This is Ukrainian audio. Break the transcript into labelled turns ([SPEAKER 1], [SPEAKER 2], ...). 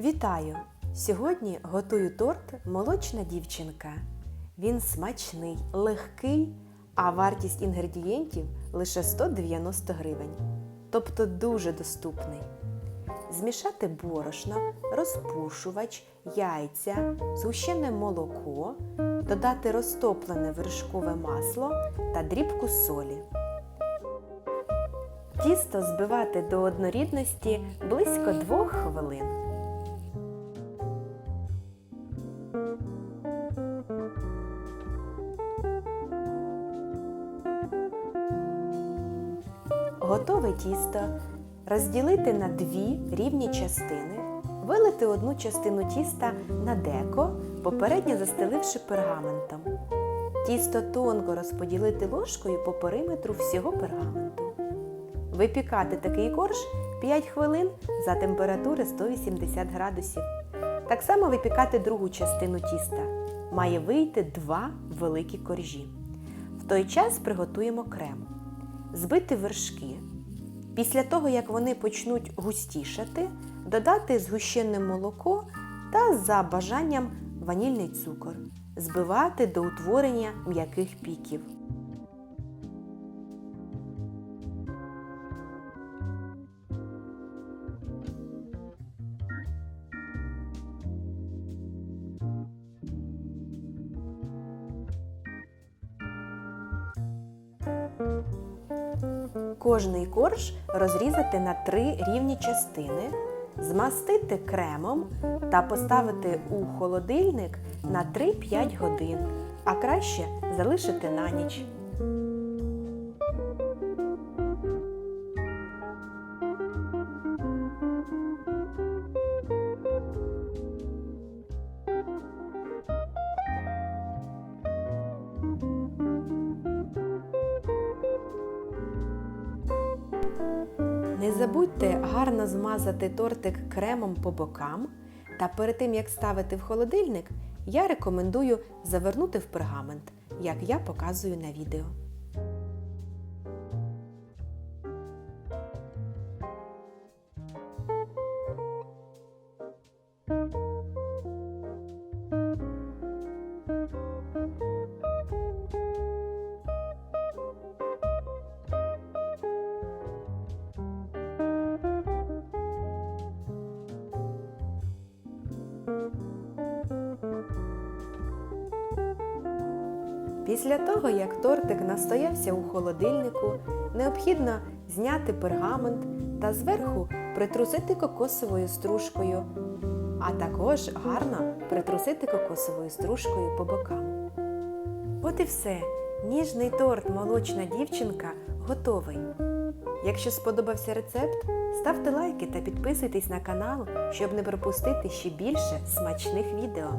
[SPEAKER 1] Вітаю! Сьогодні готую торт Молочна дівчинка. Він смачний, легкий, а вартість інгредієнтів лише 190 гривень. Тобто дуже доступний. Змішати борошно, розпушувач, яйця, згущене молоко, додати розтоплене вершкове масло та дрібку солі. Тісто збивати до однорідності близько 2 хвилин. Готове тісто розділити на дві рівні частини, вилити одну частину тіста на деко, попередньо застеливши пергаментом. Тісто тонко розподілити ложкою по периметру всього пергаменту. Випікати такий корж 5 хвилин за температури 180 градусів. Так само випікати другу частину тіста. Має вийти два великі коржі. В той час приготуємо крем. Збити вершки. Після того, як вони почнуть густішати, додати згущене молоко та за бажанням ванільний цукор. Збивати до утворення м'яких піків. Кожний корж розрізати на три рівні частини, змастити кремом та поставити у холодильник на 3-5 годин, а краще залишити на ніч. Не забудьте гарно змазати тортик кремом по бокам. Та перед тим як ставити в холодильник, я рекомендую завернути в пергамент, як я показую на відео. Після того, як тортик настоявся у холодильнику, необхідно зняти пергамент та зверху притрусити кокосовою стружкою, а також гарно притрусити кокосовою стружкою по бокам. От і все. Ніжний торт молочна дівчинка готовий. Якщо сподобався рецепт, ставте лайки та підписуйтесь на канал, щоб не пропустити ще більше смачних відео.